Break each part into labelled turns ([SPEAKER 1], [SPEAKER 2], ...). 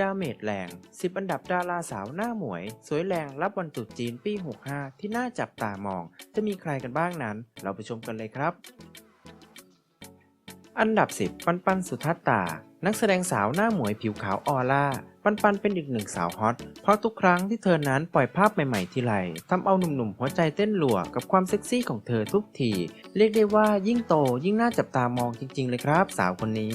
[SPEAKER 1] ดาเมจแรง 10 อันดับดาราสาวหน้าหมวย สวยแรงรับวันตรุษจีนปี 65 ที่น่าจับตามอง จะมีใครกันบ้างนั้น เราไปชมกันเลยครับ อันดับ 10 ปันปันสุทัศตา นักแสดงสาวหน้าหมวยผิวขาวออร่า ปันปันเป็นอีกหนึ่งสาวฮอต เพราะทุกครั้งที่เธอนั้นปล่อยภาพใหม่ๆทีไรทำเอาหนุ่มๆหัวใจเต้นหลัวกับความเซ็กซี่ของเธอทุกที เรียกได้ว่ายิ่งโตยิ่งน่าจับตามองจริง ๆ เลยครับ สาวคนนี้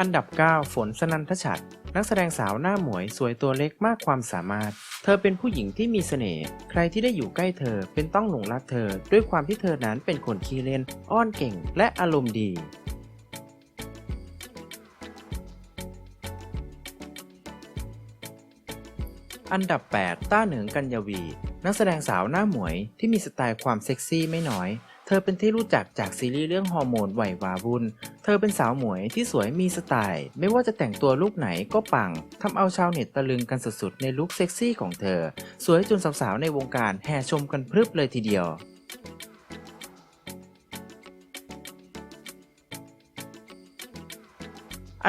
[SPEAKER 1] อันดับ 9 ฝนสนันทชัด นักแสดงสาวหน้าหมวยสวยตัวเล็กมากความสามารถ เธอเป็นผู้หญิงที่มีเสน่ห์ ใครที่ได้อยู่ใกล้เธอเป็นต้องหลงรักเธอ ด้วยความที่เธอนั้นเป็นคนขี้เล่น อ้อนเก่ง และอารมณ์ดี อันดับ 8 ต้าเหนิงกัญญาวี นักแสดงสาวหน้าหมวยที่มีสไตล์ความเซ็กซี่ไม่น้อย เธอเป็นที่รู้จักจากซีรีส์เรื่องฮอร์โมนไหววาวุ่น เธอเป็นสาวหมวยที่สวยมีสไตล์ ไม่ว่าจะแต่งตัวลุคไหนก็ปัง ทำเอาชาวเน็ตตะลึงกันสุดๆ ในลุคเซ็กซี่ของเธอ สวยจนสาวๆในวงการแห่ชมกันพรึบเลยทีเดียว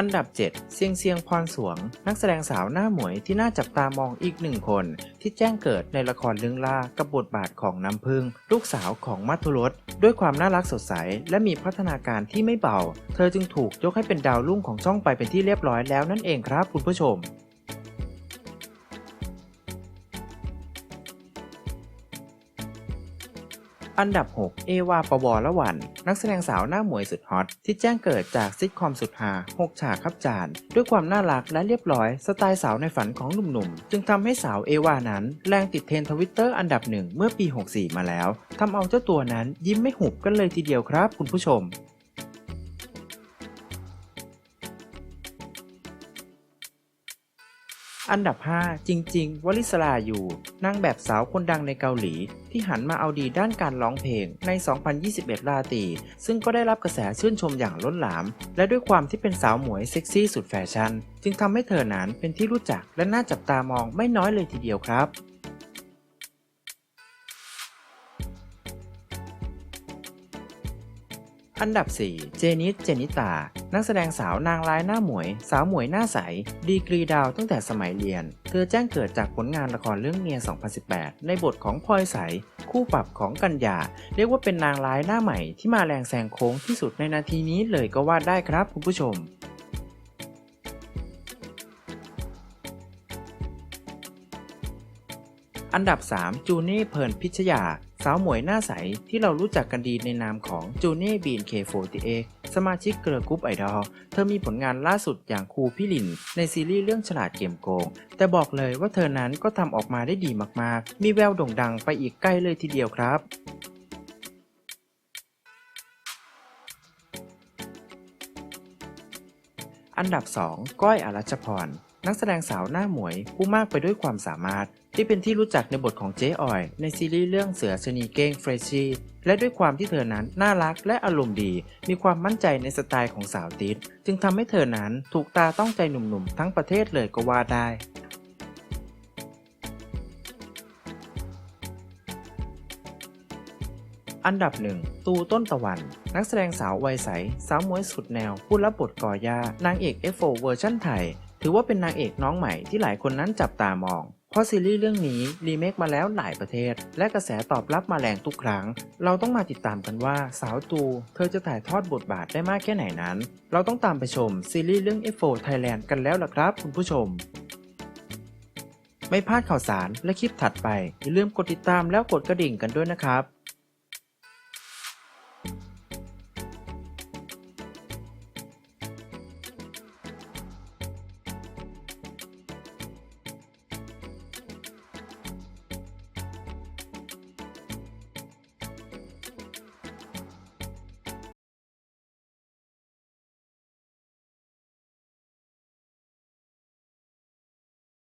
[SPEAKER 1] อันดับ 7 เซียงเซียงพรสวง นักแสดงสาวหน้าหมวยที่น่าจับตามองอีกหนึ่งคน ที่แจ้งเกิดในละครเรื่องล่ากับบทบาทของน้ำพึ่ง ลูกสาวของมัทุรสด้วยความน่ารักสดใส และมีพัฒนาการที่ไม่เบา เธอจึงถูกยกให้เป็นดาวรุ่งของช่องไปเป็นที่เรียบร้อยแล้วนั่นเองครับคุณผู้ชม อันดับ 6 เอวาปวรวัน นักแสดงสาวหน้าหมวยสุดฮอต ที่แจ้งเกิดจากซิทคอมสุดฮา6ฉากครับจาน ด้วยความน่ารักและเรียบร้อย สไตล์สาวในฝันของหนุ่มๆ จึงทำให้สาวเอวานั้น แรงติดเทรนทวิตเตอร์อันดับหนึ่งเมื่อปี 64 มาแล้วทำเอาเจ้าตัวนั้นยิ้มไม่หุบกันเลยทีเดียวครับคุณผู้ชม อันดับ 5 จริง ๆ วลิสลาอยู่นางแบบสาวคนดังในเกาหลี ที่หันมาเอาดีด้านการร้องเพลงใน 2021 ราตรีซึ่งก็ได้รับกระแสชื่นชมอย่างล้นหลาม และด้วยความที่เป็นสาวหมวยเซ็กซี่สุดแฟชั่น จึงทำให้เธอนั้นเป็นที่รู้จักและน่าจับตามองไม่น้อยเลยทีเดียวครับ อันดับ 4 เจนิส เจนิตา นักแสดงสาวนางร้ายหน้าหมวย สาวหมวยหน้าใส ดีกรีดาวตั้งแต่สมัยเรียน เธอแจ้งเกิดจากผลงานละครเรื่องเมีย 2018 ในบทของพลอยใส คู่ปรับของกัญญา เรียกว่าเป็นนางร้ายหน้าใหม่ที่มาแรงแซงโค้งที่สุดในนาทีนี้เลยก็ว่าได้ครับคุณผู้ชมอันดับ 3 จูเน่เพลินพิชยา สาวหมวยหน้าใสที่เรารู้จักกันดีในนามของจูเน่บีนเคโฟติเอสมาชิกเกิร์ลกรุ๊ปไอดอล เธอมีผลงานล่าสุดอย่างครูพี่ลิน ในซีรีส์เรื่องฉลาดเกมโกง แต่บอกเลยว่าเธอนั้นก็ทำออกมาได้ดีมากๆ มีแววโด่งดังไปอีกใกล้เลยทีเดียวครับอันดับ 2 ก้อยอรัชพร นักแสดงสาวหน้าหมวย ผู้มากไปด้วยความสามารถ ที่เป็นที่รู้จักในบทของเจ๊ออย ในซีรีส์เรื่องเสือชนีเก้งเฟรชี่และด้วยความที่เธอนั้นน่ารักและอารมณ์ดี มีความมั่นใจในสไตล์ของสาวติดจึงทำให้เธอนั้นถูกตาต้องใจหนุ่มๆ ทั้งประเทศเลยก็ว่าได้อันดับหนึ่งตูต้นตะวัน นักแสดงสาววัยใส สาวมวยสุดแนว ผู้รับบทก่อย่านางเอก F4 เวอร์ชั่นไทย ถือว่าเป็นนางเอกน้องใหม่ที่หลายคนนั้นจับตามอง เพราะซีรีส์เรื่องนี้รีเมคมาแล้วหลายประเทศ และกระแสตอบรับมาแรงทุกครั้ง เราต้องมาติดตามกันว่าสาวตู เธอจะถ่ายทอดบทบาทได้มากแค่ไหนนั้น เราต้องตามไปชมซีรีส์เรื่อง F4 Thailand กันแล้วล่ะครับคุณผู้ชมไม่พลาดข่าวสารและคลิปถัดไป อย่าลืมกดติดตามแล้วกดกระดิ่งกันด้วยนะครับ